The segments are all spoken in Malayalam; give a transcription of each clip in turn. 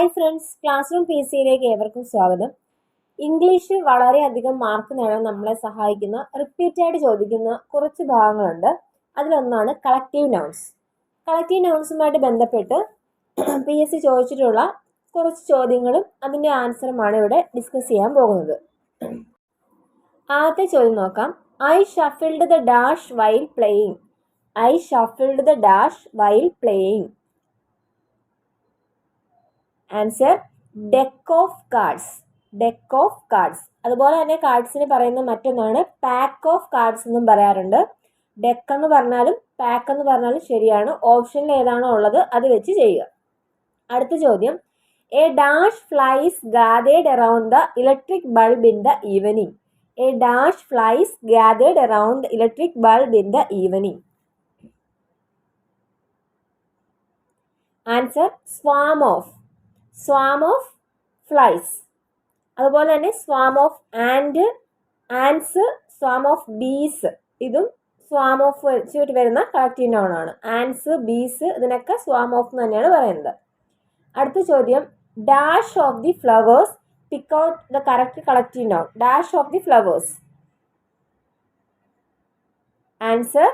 Hi friends classroom P സിയിലേക്ക് ഏവർക്കും സ്വാഗതം. ഇംഗ്ലീഷ് വളരെയധികം മാർക്ക് നേടാൻ നമ്മളെ സഹായിക്കുന്ന റിപ്പീറ്റായിട്ട് ചോദിക്കുന്ന കുറച്ച് ഭാഗങ്ങളുണ്ട്. അതിലൊന്നാണ് കളക്റ്റീവ് നൗൺസ് കളക്റ്റീവ് നൗൺസുമായിട്ട് ബന്ധപ്പെട്ട് പി എസ് സി ചോദിച്ചിട്ടുള്ള കുറച്ച് ചോദ്യങ്ങളും അതിന്റെ ആൻസറുമാണ് ഇവിടെ ഡിസ്കസ് ചെയ്യാൻ പോകുന്നത്. ആദ്യത്തെ ചോദ്യം നോക്കാം. I shuffled the dash while playing I shuffled the dash while playing answer deck of cards deck of cards അതുപോലെ തന്നെ കാർഡ്സിന് പറയുന്ന മറ്റൊന്നാണ് പാക്ക് ഓഫ് കാർഡ്സ് എന്നും പറയാറുണ്ട്. ഡെക്ക് എന്ന് പറഞ്ഞാലും പാക്ക് എന്ന് പറഞ്ഞാലും ശരിയാണ്. ഓപ്ഷനിൽ ഏതാണോ ഉള്ളത് അത് വെച്ച് ചെയ്യുക. അടുത്ത ചോദ്യം. A dash flies gathered around the electric bulb in the evening a dash flies gathered around electric bulb in the evening answer swarm of swarm of flies അതുപോലെ തന്നെ swarm of and ants swarm of bees ഇതും സ്വാം ഓഫ് വെച്ചിട്ട് വരുന്ന കളക്റ്റീവ് നോൺ ആണ്. ആൻസ് ബീസ് ഇതിനൊക്കെ സ്വാം ഓഫ് എന്ന് തന്നെയാണ് പറയുന്നത്. അടുത്ത ചോദ്യം dash of the flowers pick out the correct collective noun dash of the flowers answer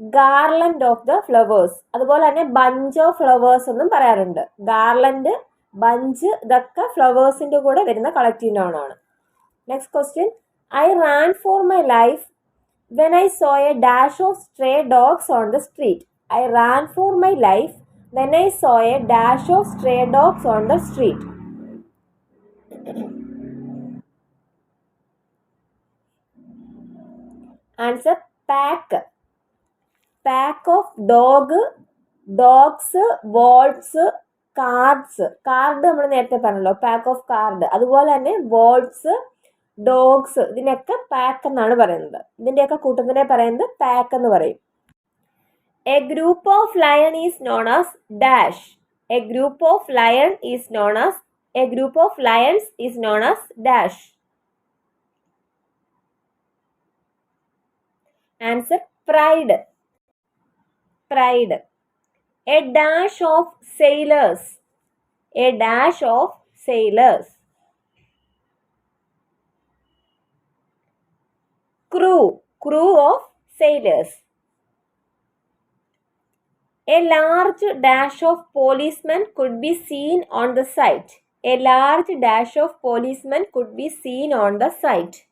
garland of the flowers അതുപോലെ തന്നെ ബഞ്ച് ഓഫ് ഫ്ലവേഴ്സ് എന്നും പറയാറുണ്ട്. ഗാർലൻഡ് ബഞ്ച് ഇതൊക്കെ ഫ്ലവേഴ്സിന്റെ കൂടെ വരുന്ന കളക്റ്റീവ് നോൺ ആണ്. Next question I ran for my life when I saw a dash of stray dogs on the street I ran for my life when I saw a dash of stray dogs on the street answer pack pack of dog dogs bolts cards card നമ്മൾ നേരത്തെ പറഞ്ഞല്ലോ പാക്ക് ഓഫ് കാർഡ് അതുപോലെ തന്നെ ബോൾട്സ് ഡോഗ്സ് ഇതിനൊക്കെ പാക്ക് എന്നാണ് പറയുന്നത്. ഇതിന്റെയൊക്കെ കൂട്ടത്തിനെ പറയുന്നത് പാക്ക് എന്ന് പറയും. A group of lion is known as dash a group of lion is known as a group of lions is known as dash answer pride pride A dash of sailors. A dash of sailors. Crew. Crew of sailors. A large dash of policemen could be seen on the site. A large dash of policemen could be seen on the site.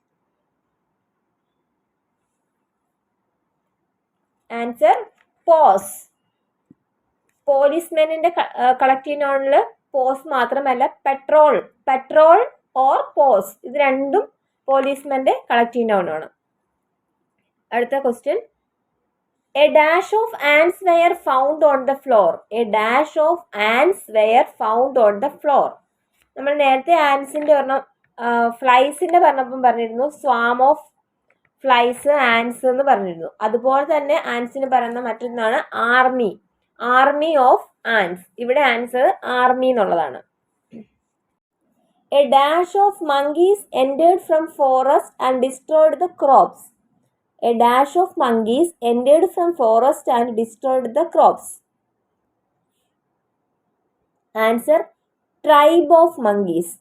Answer pause. പോലീസ്മെനിന്റെ കളക്റ്റീവ് നോണിൽ പോസ് മാത്രമല്ല പെട്രോൾ പെട്രോൾ ഓർ പോസ് ഇത് രണ്ടും പോലീസ്മെന്റെ കളക്റ്റീവ് നോണാണ് അടുത്ത question a dash of ants were found on the floor a dash of ants were found on the floor നമ്മൾ നേരത്തെ ആൻസിന്റെ ഒരെണ്ണം ഫ്ലൈസിന്റെ പറഞ്ഞപ്പം പറഞ്ഞിരുന്നു. സ്വാം ഓഫ് ഫ്ലൈസ് ആൻസ് എന്ന് പറഞ്ഞിരുന്നു. അതുപോലെ തന്നെ ആൻസിന് പറയുന്ന മറ്റൊന്നാണ് ആർമി ആർമി ഓഫ് ആൻസ് ഇവിടെ ആൻസർ ആർമി എന്നുള്ളതാണ്. A dash of monkeys entered from forest and destroyed the crops a dash of monkeys entered from forest and destroyed the crops answer tribe of monkeys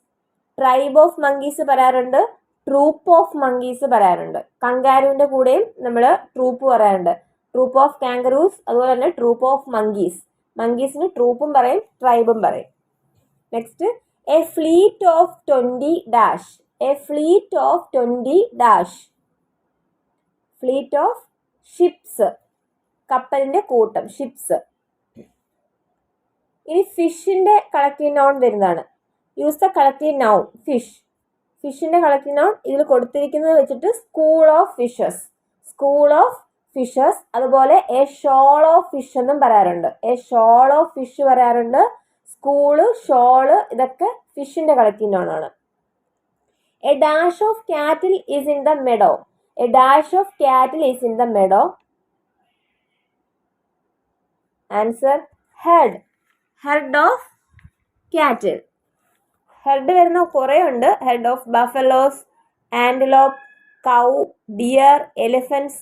tribe of monkeys പറയാറുണ്ട് ട്രൂപ്പ് ഓഫ് മങ്കീസ് പറയാറുണ്ട്. കങ്കാരുവിന്റെ കൂടെയും നമ്മൾ ട്രൂപ്പ് പറയാറുണ്ട്. ട്രൂപ്പ് ഓഫ് കാങ്കറൂസ് അതുപോലെ തന്നെ ട്രൂപ്പ് ഓഫ് മങ്കീസ് മങ്കീസിന് ട്രൂപ്പും പറയും ട്രൈബും പറയും. Next a fleet of twenty dash a fleet of twenty dash fleet of ships കപ്പലിന്റെ കൂട്ടം ഷിപ്സ് ഇനി ഫിഷിന്റെ കളക്റ്റീവ് നൗൺ വരുന്നതാണ്. Use the collective noun fish ഫിഷിന്റെ collective noun ഇതിൽ കൊടുത്തിരിക്കുന്നത് വെച്ചിട്ട് school of fishes school of fishes അതുപോലെ എ ഷോൾ ഓഫ് ഫിഷ് എന്നും പറയാറുണ്ട്. എ ഷോൾ ഓഫ് ഫിഷ് പറയാറുണ്ട്. സ്കൂൾ ഷോൾ ഇതൊക്കെ ഫിഷിന്റെ കളക്റ്റീവ് ആണ് a dash of cattle is in the meadow a dash of cattle is in the meadow answer herd herd of cattle herd വരുന്ന കുറേ ഉണ്ട്. Herd of buffaloes antelope cow deer elephants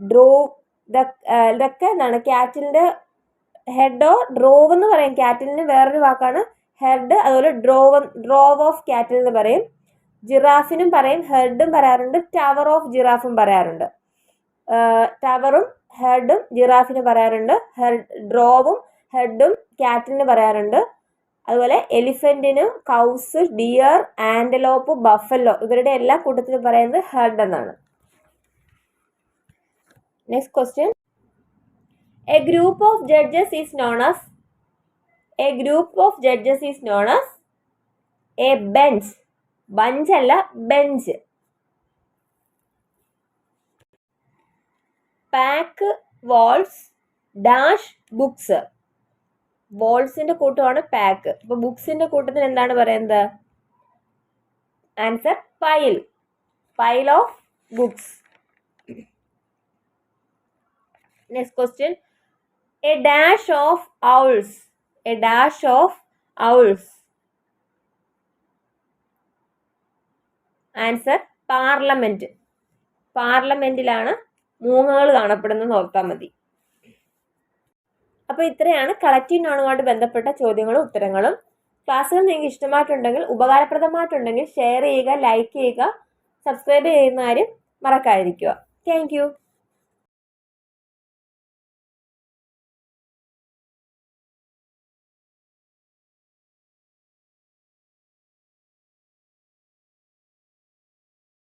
drove ഇതൊക്കെ എന്താണ് ക്യാറ്റിലിന്റെ ഹെഡോ ഡ്രോവ് എന്ന് പറയും. ക്യാറ്റിലിന് വേറൊരു വാക്കാണ് ഹെഡ് അതുപോലെ ഡ്രോവ് ഡ്രോവ് ഓഫ് ക്യാറ്റിൽ എന്ന് പറയും. ജിറാഫിനും പറയും ഹെഡും പറയാറുണ്ട് ടവർ ഓഫ് ജിറാഫും പറയാറുണ്ട്. ടവറും ഹെഡും ജിറാഫിന് പറയാറുണ്ട്. ഹെഡ് ഡ്രോവും ഹെഡും ക്യാറ്റിന് പറയാറുണ്ട്. അതുപോലെ എലിഫന്റിന് കൗസ് ഡിയർ ആൻഡലോപ്പ് ബഫല്ലോ ഇവരുടെ എല്ലാ കൂട്ടത്തിലും പറയുന്നത് ഹെഡ് എന്നാണ്. Next question a group of judges is known as a group of judges is known as a bench bench അല്ല bench pack wolves dash books വോൾസിന്റെ കൂട്ടമാണ് പാക്ക് അപ്പൊ ബുക്സിന്റെ കൂട്ടത്തിൽ എന്താണ് പറയുന്നത്? Answer file file of books next question a dash of owls a dash of owls answer parliament പാർലമെന്റിലാണ് മൂങ്ങകൾ കാണപ്പെടുന്നത് ഓർത്താൽ മതി. അപ്പോൾ ഇത്രയാണ് കളക്റ്റീവ് നോണുമായിട്ട് ബന്ധപ്പെട്ട ചോദ്യങ്ങളും ഉത്തരങ്ങളും. ക്ലാസ്സുകൾ നിങ്ങൾക്ക് ഇഷ്ടമായിട്ടുണ്ടെങ്കിൽ ഉപകാരപ്രദമായിട്ടുണ്ടെങ്കിൽ ഷെയർ ചെയ്യുക ലൈക്ക് ചെയ്യുക സബ്സ്ക്രൈബ് ചെയ്യുന്ന കാര്യം മറക്കാതിരിക്കുക. താങ്ക്